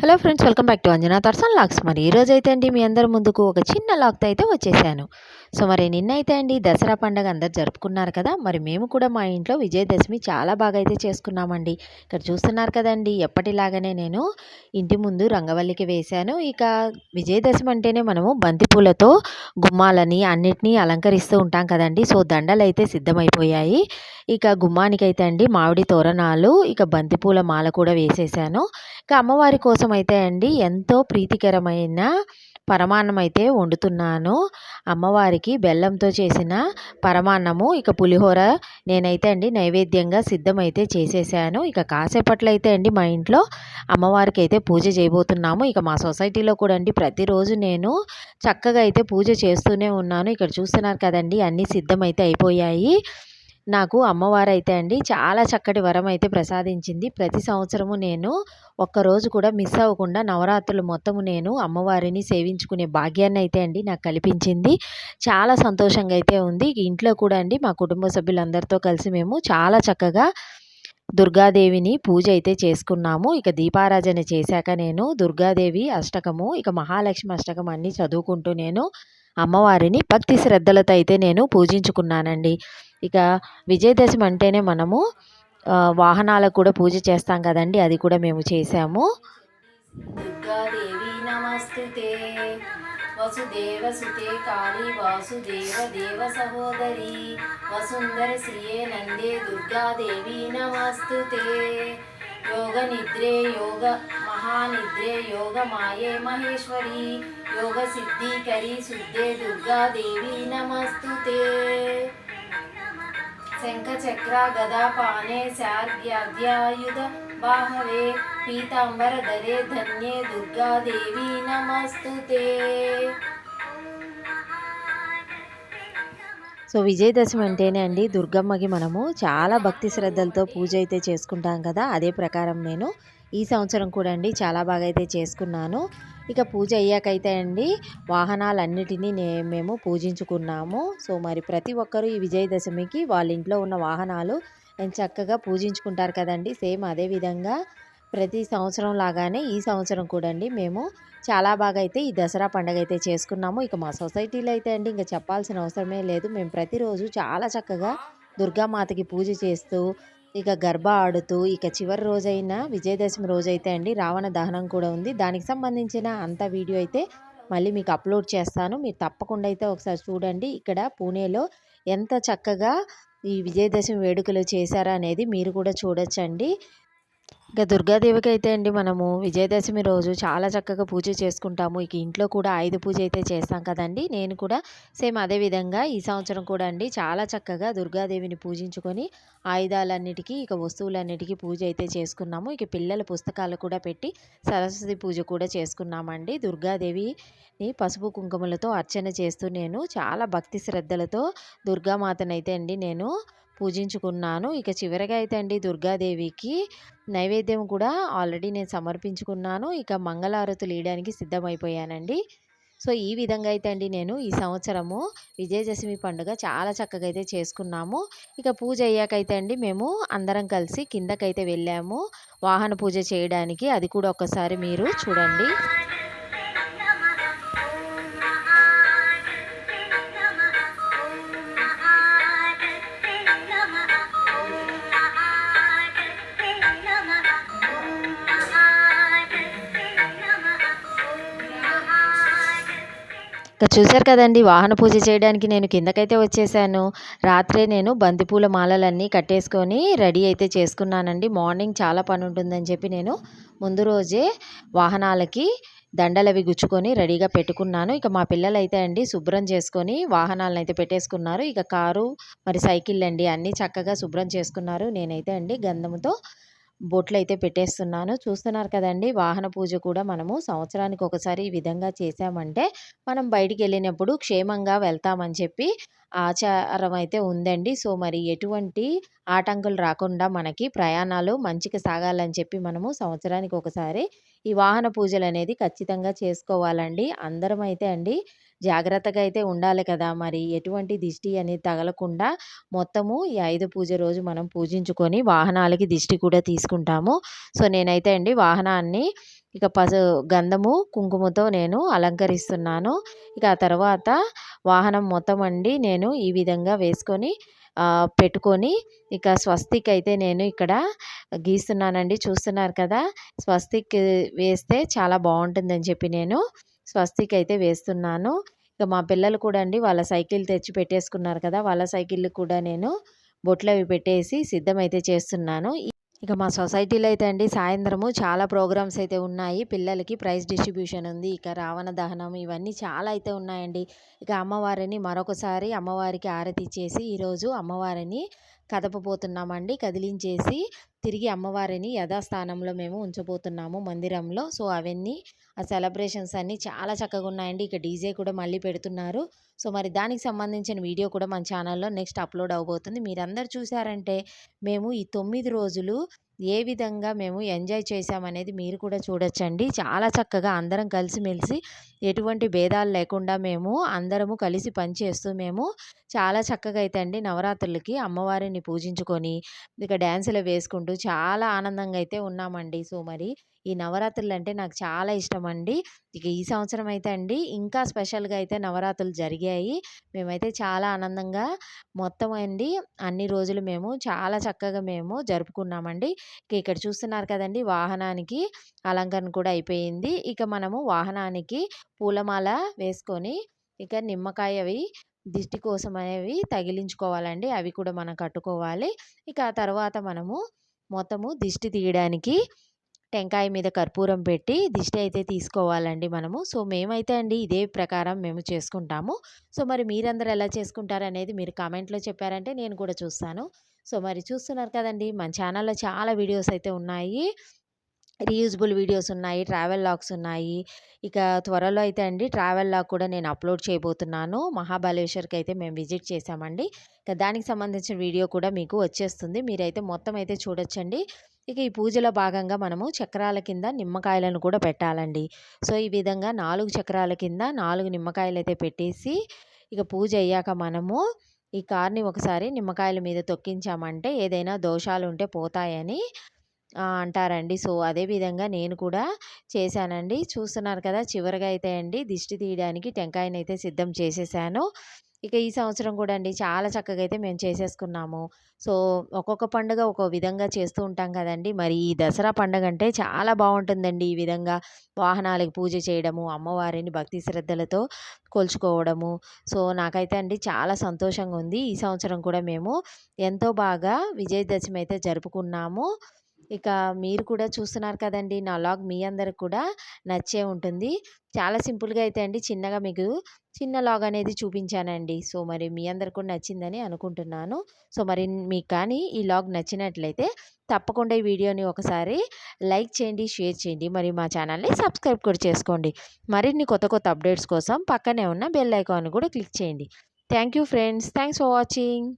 Hello friends welcome back to Anjana Tarsan lakhs మరి ఈరోజు అయితే అండి మీ అందరి ముందుకు ఒక చిన్న లాక్తో అయితే వచ్చేసాను. సో మరి నిన్నైతే అండి దసరా పండగ అందరు జరుపుకున్నారు కదా మరి మేము కూడా మా ఇంట్లో విజయదశమి చాలా బాగా అయితే చేసుకున్నామండి. ఇక్కడ చూస్తున్నారు కదండి ఎప్పటిలాగానే నేను ఇంటి ముందు రంగవల్లికి వేశాను. ఇక విజయదశమి అంటేనే మనము బంతిపూలతో గుమ్మాలని అన్నిటినీ అలంకరిస్తూ ఉంటాం కదండి. సో దండలు అయితే సిద్ధమైపోయాయి. ఇక గుమ్మానికైతే అండి మామిడి తోరణాలు ఇక బంతిపూల మాల కూడా వేసేసాను. ఇక అమ్మవారి కోసం కోసం అయితే అండి ఎంతో ప్రీతికరమైన పరమాన్నం అయితే వండుతున్నాను. అమ్మవారికి బెల్లంతో చేసిన పరమాన్నము ఇక పులిహోర నేనైతే అండి నైవేద్యంగా సిద్ధమైతే చేసేసాను. ఇక కాసేపట్లో అయితే అండి మా ఇంట్లో అమ్మవారికి అయితే పూజ చేయబోతున్నాము. ఇక మా సొసైటీలో కూడా అండి ప్రతిరోజు నేను చక్కగా అయితే పూజ చేస్తూనే ఉన్నాను. ఇక్కడ చూస్తున్నారు కదండి అన్నీ సిద్ధమైతే అయిపోయాయి. నాకు అమ్మవారు అయితే అండి చాలా చక్కటి వరం అయితే ప్రసాదించింది. ప్రతి సంవత్సరము నేను ఒక్కరోజు కూడా మిస్ అవ్వకుండా నవరాత్రులు మొత్తము నేను అమ్మవారిని సేవించుకునే భాగ్యాన్ని అయితే అండి నాకు కల్పించింది. చాలా సంతోషంగా అయితే ఉంది. ఇంట్లో కూడా అండి మా కుటుంబ సభ్యులందరితో కలిసి మేము చాలా చక్కగా దుర్గాదేవిని పూజ అయితే చేసుకున్నాము. ఇక దీపారాజన చేశాక నేను దుర్గాదేవి అష్టకము ఇక మహాలక్ష్మి అష్టకం అన్నీ చదువుకుంటూ నేను అమ్మవారిని భక్తి శ్రద్ధలతో అయితే నేను పూజించుకున్నానండి. ఇక విజయదశమి అంటేనే మనము వాహనాలకు కూడా పూజ చేస్తాం కదండి అది కూడా మేము చేసాము దుర్గాదేవి నమస్తుతే వసుదేవ సుతే కాళీ వాసుదేవ దేవ సహోదరి వసుందర శ్రీయే నందే దుర్గాదేవి నమస్తుతే. యోగ నిద్రే యోగ మహానిద్రే యోగ మాయే మహేశ్వరి యోగ సిద్ధికరి శుద్ధే దుర్గాదేవి నమస్తుతే శంఖ చక్ర గదా పానే శార్గ్యాద్యాయుధ బాహవే పీతాంబరధరే ధన్యే దుర్గాదేవి నమస్తుతే సో విజయదశమి అంటేనే అండి దుర్గమ్మకి మనము చాలా భక్తి శ్రద్ధలతో పూజ అయితే చేసుకుంటాం కదా అదే ప్రకారం నేను ఈ సంవత్సరం కూడా అండి చాలా బాగా అయితే చేసుకున్నాను. ఇక పూజ అయ్యాకైతే అండి వాహనాలన్నిటినీ మేము పూజించుకున్నాము. సో మరి ప్రతి ఒక్కరూ ఈ విజయదశమికి వాళ్ళ ఇంట్లో ఉన్న వాహనాలు చక్కగా పూజించుకుంటారు కదండి సేమ్ అదే విధంగా ప్రతి సంవత్సరం లాగానే ఈ సంవత్సరం కూడా అండి మేము చాలా బాగా అయితే ఈ దసరా పండుగ అయితే చేసుకున్నాము. ఇక మా సొసైటీలో అయితే అండి ఇంకా చెప్పాల్సిన అవసరమే లేదు. మేము ప్రతిరోజు చాలా చక్కగా దుర్గామాతకి పూజ చేస్తూ ఇక గర్భ ఆడుతూ ఇక చివరి రోజైన విజయదశమి రోజైతే అండి రావణ దహనం కూడా ఉంది. దానికి సంబంధించిన అంత వీడియో అయితే మళ్ళీ మీకు అప్లోడ్ చేస్తాను. మీరు తప్పకుండా అయితే ఒకసారి చూడండి. ఇక్కడ పూణేలో ఎంత చక్కగా ఈ విజయదశమి వేడుకలు చేశారా అనేది మీరు కూడా చూడొచ్చండి. ఇక దుర్గాదేవికి అయితే అండి మనము విజయదశమి రోజు చాలా చక్కగా పూజ చేసుకుంటాము. ఇక ఇంట్లో కూడా ఆయుధ పూజ అయితే చేస్తాం కదండి. నేను కూడా సేమ్ అదే విధంగా ఈ సంవత్సరం కూడా అండి చాలా చక్కగా దుర్గాదేవిని పూజించుకొని ఆయుధాలన్నిటికీ ఇక వస్తువులన్నిటికీ పూజ అయితే చేసుకున్నాము. ఇక పిల్లల పుస్తకాలు కూడా పెట్టి సరస్వతి పూజ కూడా చేసుకున్నామండి. దుర్గాదేవిని పసుపు కుంకుమలతో అర్చన చేస్తూ నేను చాలా భక్తి శ్రద్ధలతో దుర్గామాతనైతే అండి నేను పూజించుకున్నాను. ఇక చివరిగా అయితే అండి దుర్గాదేవికి నైవేద్యం కూడా ఆల్రెడీ నేను సమర్పించుకున్నాను. ఇక మంగళారతులు వేయడానికి సిద్ధమైపోయానండి. సో ఈ విధంగా అయితే అండి నేను ఈ సంవత్సరము విజయదశమి పండుగ చాలా చక్కగా అయితే చేసుకున్నాము. ఇక పూజ అయ్యాకైతే అండి మేము అందరం కలిసి కిందకైతే వెళ్ళాము. వాహన పూజ చేయడానికి అది కూడా ఒకసారి మీరు చూడండి. ఇంకా చూశారు కదండి వాహన పూజ చేయడానికి నేను కిందకైతే వచ్చేసాను. రాత్రే నేను బంతిపూల మాలలన్నీ కట్టేసుకొని రెడీ అయితే చేసుకున్నానండి. మార్నింగ్ చాలా పని ఉంటుందని చెప్పి నేను ముందు రోజే వాహనాలకి దండలు అవి గుచ్చుకొని రెడీగా పెట్టుకున్నాను. ఇక మా పిల్లలు అయితే అండి శుభ్రం చేసుకొని వాహనాలను అయితే పెట్టేసుకున్నారు. ఇక కారు మరి సైకిల్ అండి అన్నీ చక్కగా శుభ్రం చేసుకున్నారు. నేనైతే అండి గంధముతో బొట్లు అయితే పెట్టేస్తున్నాను. చూస్తున్నారు కదండి వాహన పూజ కూడా మనము సంవత్సరానికి ఒకసారి ఈ విధంగా చేసామంటే మనం బయటికి వెళ్ళినప్పుడు క్షేమంగా వెళ్తామని చెప్పి ఆచారం అయితే ఉందండి. సో మరి ఎటువంటి ఆటంకులు రాకుండా మనకి ప్రయాణాలు మంచిగా సాగాలని చెప్పి మనము సంవత్సరానికి ఒకసారి ఈ వాహన పూజలు అనేది ఖచ్చితంగా చేసుకోవాలండి. అందరం అయితే అండి జాగ్రత్తగా అయితే ఉండాలి కదా. మరి ఎటువంటి దిష్టి అనేది తగలకుండా మొత్తము ఈ ఐదు పూజ రోజు మనం పూజించుకొని వాహనాలకి దిష్టి కూడా తీసుకుంటాము. సో నేనైతే అండి వాహనాన్ని ఇక పసు గంధము కుంకుమతో నేను అలంకరిస్తున్నాను. ఇక ఆ తర్వాత వాహనం మొత్తం అండి నేను ఈ విధంగా వేసుకొని పెట్టుకొని ఇక స్వస్తిక్ అయితే నేను ఇక్కడ గీస్తున్నానండి. చూస్తున్నారు కదా స్వస్తిక్ వేస్తే చాలా బాగుంటుందని చెప్పి నేను స్వస్తిక్ అయితే వేస్తున్నాను. ఇక మా పిల్లలు కూడా అండి వాళ్ళ సైకిల్ తెచ్చి పెట్టేసుకున్నారు కదా వాళ్ళ సైకిల్ కూడా నేను బొట్లు అవి పెట్టేసి సిద్ధమైతే చేస్తున్నాను. ఇక మా సొసైటీలో అయితే అండి సాయంత్రము చాలా ప్రోగ్రామ్స్ అయితే ఉన్నాయి. పిల్లలకి ప్రైజ్ డిస్ట్రిబ్యూషన్ ఉంది. ఇక రావణ దహనం ఇవన్నీ చాలా అయితే ఉన్నాయండి. ఇక అమ్మవారిని మరొకసారి అమ్మవారికి ఆరతి చేసి ఈరోజు అమ్మవారిని కదపబోతున్నామండి. కదిలించేసి తిరిగి అమ్మవారిని యథాస్థానంలో మేము ఉంచబోతున్నాము మందిరంలో. సో అవన్నీ ఆ సెలబ్రేషన్స్ అన్నీ చాలా చక్కగా ఉన్నాయండి. ఇక డీజే కూడా మళ్ళీ పెడుతున్నారు. సో మరి దానికి సంబంధించిన వీడియో కూడా మన ఛానల్లో నెక్స్ట్ అప్లోడ్ అవబోతుంది. మీరందరూ చూసారంటే మేము ఈ తొమ్మిది రోజులు ఏ విధంగా మేము ఎంజాయ్ చేసామనేది మీరు కూడా చూడొచ్చండి. చాలా చక్కగా అందరం కలిసిమెలిసి ఎటువంటి భేదాలు లేకుండా మేము అందరము కలిసి పనిచేస్తూ మేము చాలా చక్కగా అయితే అండి నవరాత్రులకి అమ్మవారిని పూజించుకొని ఇక డ్యాన్సులు వేసుకుంటూ చాలా ఆనందంగా అయితే ఉన్నామండి. సో మరి ఈ నవరాత్రులు అంటే నాకు చాలా ఇష్టం అండి ఇక ఈ సంవత్సరం అయితే అండి ఇంకా స్పెషల్గా అయితే నవరాత్రులు జరిగాయి. మేమైతే చాలా ఆనందంగా మొత్తం అండి అన్ని రోజులు మేము చాలా చక్కగా మేము జరుపుకున్నామండి. ఇక ఇక్కడ చూస్తున్నారు కదండి వాహనానికి అలంకరణ కూడా అయిపోయింది. ఇక మనము వాహనానికి పూలమాల వేసుకొని ఇక నిమ్మకాయ అవి దిష్టి కోసం అనేవి తగిలించుకోవాలండి. అవి కూడా మనం కట్టుకోవాలి. ఇక ఆ తర్వాత మనము మొత్తము దిష్టి తీయడానికి టెంకాయ మీద కర్పూరం పెట్టి దిష్టి అయితే తీసుకోవాలండి మనము. సో మేమైతే అండి ఇదే ప్రకారం మేము చేసుకుంటాము. సో మరి మీరందరూ ఎలా చేసుకుంటారు అనేది మీరు కామెంట్లో చెప్పారంటే నేను కూడా చూస్తాను. సో మరి చూస్తున్నారు కదండి మన ఛానల్లో చాలా వీడియోస్ అయితే ఉన్నాయి. రీయూజబుల్ వీడియోస్ ఉన్నాయి ట్రావెల్ లాగ్స్ ఉన్నాయి. ఇక త్వరలో అయితే అండి ట్రావెల్ లాగ్ కూడా నేను అప్లోడ్ చేయబోతున్నాను. మహాబలేశ్వర్కి అయితే మేము విజిట్ చేశామండి. ఇక దానికి సంబంధించిన వీడియో కూడా మీకు వచ్చేస్తుంది. మీరైతే మొత్తం అయితే చూడొచ్చండి. ఇక ఈ పూజలో భాగంగా మనము చక్రాల కింద నిమ్మకాయలను కూడా పెట్టాలండి. సో ఈ విధంగా నాలుగు చక్రాల కింద నాలుగు నిమ్మకాయలు అయితే పెట్టేసి ఇక పూజ అయ్యాక మనము ఈ కార్ని ఒకసారి నిమ్మకాయల మీద తొక్కించామంటే ఏదైనా దోషాలు ఉంటే పోతాయని అంటారండి. సో అదే విధంగా నేను కూడా చేశానండి. చూస్తున్నారు కదా! చివరిగా అయితే అండి దిష్టి తీయడానికి టెంకాయనైతే సిద్ధం చేసేసాను. ఇక ఈ సంవత్సరం కూడా అండి చాలా చక్కగా అయితే మేము చేసేసుకున్నాము. సో ఒక్కొక్క పండుగ ఒక విధంగా చేస్తూ ఉంటాం కదండి! మరి ఈ దసరా పండుగ అంటే చాలా బాగుంటుందండి ఈ విధంగా వాహనాలకు పూజ చేయడము అమ్మవారిని భక్తి శ్రద్ధలతో కొలుచుకోవడము. సో నాకైతే అండి చాలా సంతోషంగా ఉంది. ఈ సంవత్సరం కూడా మేము ఎంతో బాగా విజయదశమి అయితే జరుపుకున్నాము. ఇక మీరు కూడా చూస్తున్నారు కదండి నా లాగ్ మీ అందరికి కూడా నచ్చే ఉంటుంది. చాలా సింపుల్గా అయితే అండి చిన్నగా మీకు చిన్న లాగ్ అనేది చూపించానండి. సో మరి మీ అందరికి కూడా నచ్చిందని అనుకుంటున్నాను. సో మరి మీకు కానీ ఈ లాగ్ నచ్చినట్లయితే తప్పకుండా ఈ వీడియోని ఒకసారి లైక్ చేయండి షేర్ చేయండి. మరి మా ఛానల్ని సబ్స్క్రైబ్ కూడా చేసుకోండి. మరిన్ని కొత్త కొత్త అప్డేట్స్ కోసం పక్కనే ఉన్న బెల్ ఐకాన్ కూడా క్లిక్ చేయండి. Thank you friends. Thanks for watching.